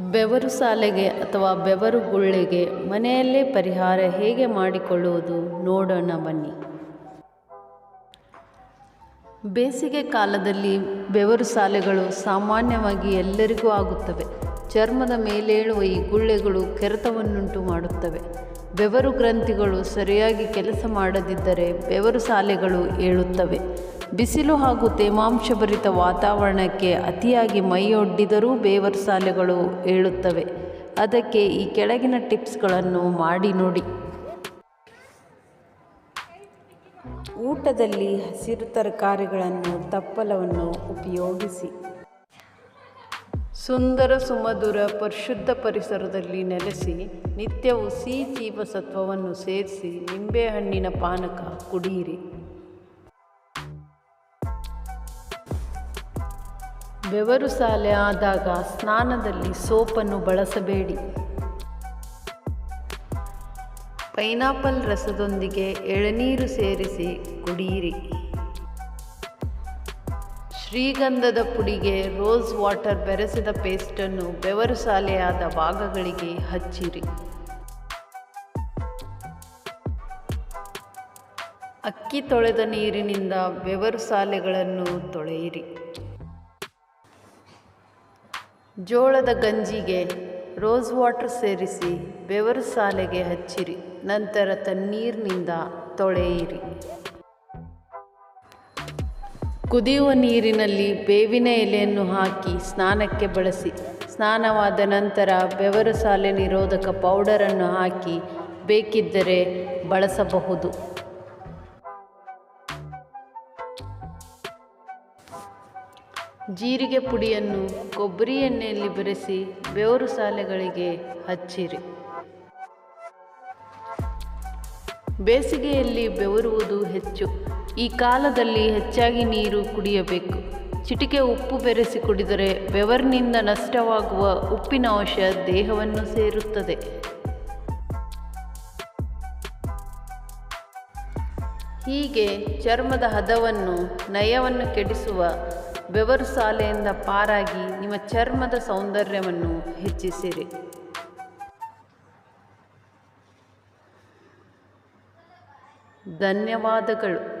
ಬೆವರು ಸಾಲೆಗೆ ಅಥವಾ ಬೆವರು ಗುಳ್ಳೆಗೆ ಮನೆಯಲ್ಲೇ ಪರಿಹಾರ ಹೇಗೆ ಮಾಡಿಕೊಳ್ಳುವುದು ನೋಡೋಣ ಬನ್ನಿ. ಬೇಸಿಗೆ ಕಾಲದಲ್ಲಿ ಬೆವರು ಸಾಲೆಗಳು ಸಾಮಾನ್ಯವಾಗಿ ಎಲ್ಲರಿಗೂ ಆಗುತ್ತವೆ. ಚರ್ಮದ ಮೇಲೇಳುವ ಈ ಗುಳ್ಳೆಗಳು ಕೆರೆತವನ್ನುಂಟು ಮಾಡುತ್ತವೆ. ಬೆವರು ಗ್ರಂಥಿಗಳು ಸರಿಯಾಗಿ ಕೆಲಸ ಮಾಡದಿದ್ದರೆ ಬೆವರು ಸಾಲೆಗಳು ಏಳುತ್ತವೆ. ಬಿಸಿಲು ಹಾಗೂ ತೇವಾಂಶಭರಿತ ವಾತಾವರಣಕ್ಕೆ ಅತಿಯಾಗಿ ಮೈಯೊಡ್ಡಿದರೂ ಬೇವರ್ಸಾಲೆಗಳು ಏಳುತ್ತವೆ. ಅದಕ್ಕೆ ಈ ಕೆಳಗಿನ ಟಿಪ್ಸ್ಗಳನ್ನು ಮಾಡಿ ನೋಡಿ. ಊಟದಲ್ಲಿ ಹಸಿರು ತರಕಾರಿಗಳನ್ನು, ತಪ್ಪಲವನ್ನು ಉಪಯೋಗಿಸಿ. ಸುಂದರ ಸುಮಧುರ ಪರಿಶುದ್ಧ ಪರಿಸರದಲ್ಲಿ ನೆಲೆಸಿ, ನಿತ್ಯವೂ ಸಿ ಜೀವಸತ್ವವನ್ನು ಸೇರಿಸಿ ನಿಂಬೆಹಣ್ಣಿನ ಪಾನಕ ಕುಡಿಯಿರಿ. ಬೆವರು ಸಾಲೆ ಆದಾಗ ಸ್ನಾನದಲ್ಲಿ ಸೋಪನ್ನು ಬಳಸಬೇಡಿ. ಪೈನಾಪಲ್ ರಸದೊಂದಿಗೆ ಎಳನೀರು ಸೇರಿಸಿ ಕುಡಿಯಿರಿ ಶ್ರೀಗಂಧದ ಪುಡಿಗೆ ರೋಸ್ ವಾಟರ್ ಬೆರೆಸಿದ ಪೇಸ್ಟನ್ನು ಬೆವರು ಸಾಲೆಯಾದ ಭಾಗಗಳಿಗೆ ಹಚ್ಚಿರಿ. ಅಕ್ಕಿ ತೊಳೆದ ನೀರಿನಿಂದ ಬೆವರು ಸಾಲೆಗಳನ್ನು ತೊಳೆಯಿರಿ. ಜೋಳದ ಗಂಜಿಗೆ ರೋಸ್ ವಾಟರ್ ಸೇರಿಸಿ ಬೆವರು ಸಾಲೆಗೆ ಹಚ್ಚಿರಿ. ನಂತರ ತಣ್ಣೀರಿನಿಂದ ತೊಳೆಯಿರಿ. ಕುದಿಯುವ ನೀರಿನಲ್ಲಿ ಬೇವಿನ ಎಲೆಯನ್ನು ಹಾಕಿ ಸ್ನಾನಕ್ಕೆ ಬಳಸಿ. ಸ್ನಾನವಾದ ನಂತರ ಬೆವರು ಸಾಲೆ ನಿರೋಧಕ ಪೌಡರನ್ನು ಹಾಕಿ ಬೇಕಿದ್ದರೆ ಬಳಸಬಹುದು. ಜೀರಿಗೆ ಪುಡಿಯನ್ನು ಕೊಬ್ಬರಿ ಎಣ್ಣೆಯಲ್ಲಿ ಬೆರೆಸಿ ಬೆವರು ಸಾಲೆಗಳಿಗೆ ಹಚ್ಚಿರಿ. ಬೇಸಿಗೆಯಲ್ಲಿ ಬೆವರುವುದು ಹೆಚ್ಚು. ಈ ಕಾಲದಲ್ಲಿ ಹೆಚ್ಚಾಗಿ ನೀರು ಕುಡಿಯಬೇಕು. ಚಿಟಿಕೆ ಉಪ್ಪು ಬೆರೆಸಿ ಕುಡಿದರೆ ಬೆವರಿನಿಂದ ನಷ್ಟವಾಗುವ ಉಪ್ಪಿನ ಅಂಶ ದೇಹವನ್ನು ಸೇರುತ್ತದೆ. ಹೀಗೆ ಚರ್ಮದ ಹದವನ್ನು ನಯವನ್ನು ಕೆಡಿಸುವ ಬೆವರು ಸಾಲೆಯಿಂದ ಪಾರಾಗಿ ನಿಮ್ಮ ಚರ್ಮದ ಸೌಂದರ್ಯವನ್ನು ಹೆಚ್ಚಿಸಿರಿ. ಧನ್ಯವಾದಗಳು.